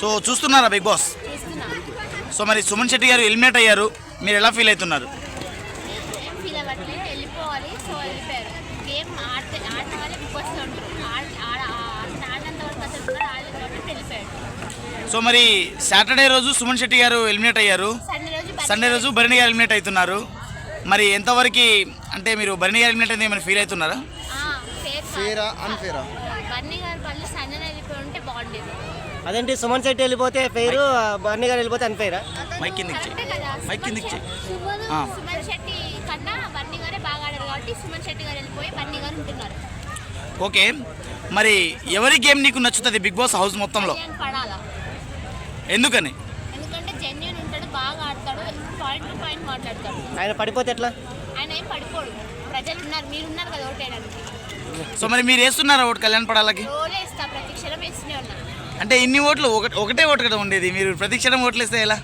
So చూస్తున్నారా big boss? So మరి సుమన్ శెట్టి గారు ఎలిమినేట్ అయ్యారు. మీరు ఎలా ఫీల్ అవుతున్నారు? సో మరి సాటర్డే రోజు సుమన్ శెట్టి గారు ఎలిమినేట్ అయ్యారు. సండే రోజు భరణి గారు ఎలిమినేట్ అవుతున్నారు. మరి ఎంతవరకు అంటే మీరు భరణి గారు ఎలిమినేట్ అయింది ఏమైనా ఫీల్ అవుతున్నారా? ఆ, ఫేర్ కాదు. ఫేరా అన్ఫేరా బన్నీ గారు పళ్ళు సండే వెళ్ళిపోయి ఉంటే బాగుండేది. అదేంటి సుమన్ శెట్టి వెళ్ళిపోతే ఫెయిర్ బర్నీ గారు వెళ్ళిపోతే అన్ఫెయిరా మైక్ కిందకి చెయ్యి. కదా మైక్ కిందకి చెయ్యి. సుమన్ ఆ. సుమన్ శెట్టి కన్నా బన్నీ గారే బాగా ఆడారు కాబట్టి సుమన్ శెట్టి గారు వెళ్ళిపోయి బన్నీ గారు ఉంటున్నారు. ఓకే మరి ఎవరి గేమ్ నీకు నచ్చుతుంది బిగ్ బాస్ హౌస్ మొత్తంలో? పడాలా? ఎందుకని? ఎందుకంటే జెన్యున్ ఉంటాడు బాగా ఆడతాడు పాయింట్ టు పాయింట్ మాట్లాడతాడు. ఆయన పడిపోతే ఎట్లా? ఆయన ఏం పడిపోడు. ప్రజలు ఉన్నారు మీరు ఉన్నారు కదా ఓటేయడానికి సో మరి మీరు వేస్తున్నారా ఓటు? కళ్యాణ్ పడాలకి? అంటే ఇన్ని ఓట్లు ఒకటి ఒకటే ఓటు కదా ఉండేది? మీరు ప్రతిక్షణం ఓట్లు వేస్తే ఎలా?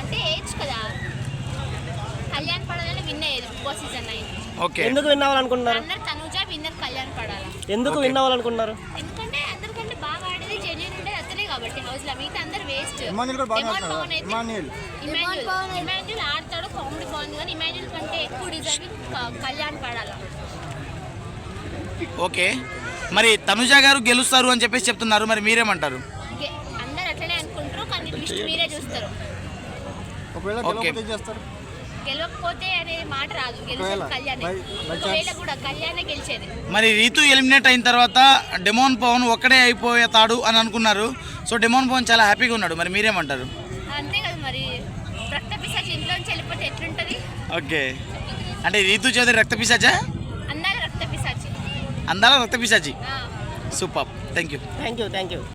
అంటే ఏజ్ కదా. కళ్యాణ్ పడాలని విన్ అయ్యేది Bigg Boss season nine. Okay. ఎందుకు విన్ అవ్వాలనుకుంటున్నారు? రన్నర్ తనుజ విన్నర్ కళ్యాణ్ పడాలా? ఎందుకు విన్ అవ్వాలనుకుంటున్నారు? ఎందుకంటే అందరికంటే బాగా ఆడేది జెన్యున్ ఉండేది అతనే కాబట్టి హౌస్లో. మిగతా అందరు వేస్ట్ ఇమాన్యుల్ కూడా బాగా ఆడుతున్నాడు. ఇమాన్యుల్. ఇమాన్యుల్ ఆడతాడు కామెడీ బాగుంది కానీ ఇమాన్యుల్ కంటే ఎక్కువ డిజర్వింగ్ కళ్యాణ్ పడాలా? ఓకే. మరి తనుజ గారు గెలుస్తారు అని చెప్పేసి చెప్తున్నారు. మరి మీరేమంటారు? గే- అందరు అట్లనే అనుకుంటారు కానీ ట్విస్ట్ మీరే చూస్తారు. ఒకవేళ ఓకే. గెలవకపోతే ఏం చేస్తారు? గెలవకపోతే అనే మాట రాదు గెలిచేది ఒకవేళ, కళ్యాణే. బై- బై ఒకవేళ ఛాన్స్. కూడా కళ్యాణే గెలిచేది. మరి రీతు ఎలిమినేట్ అయిన తర్వాత డెమోన్ పవన్ ఒక్కడే అయిపోతాడు అని అనుకున్నారు. సో డెమోన్ పవన్ చాలా హ్యాపీగా ఉన్నాడు. మరి మీరేమంటారు? అంతే కదా మరి. రక్త పిశాచి ఇంట్లోంచి వెళ్ళిపోతే ఎట్లుంటది? ఓకే. అంటే రీతు చౌదరి రక్త పిశాచా? అందాల రక్త పిశాచి. Super. Thank you thank you thank you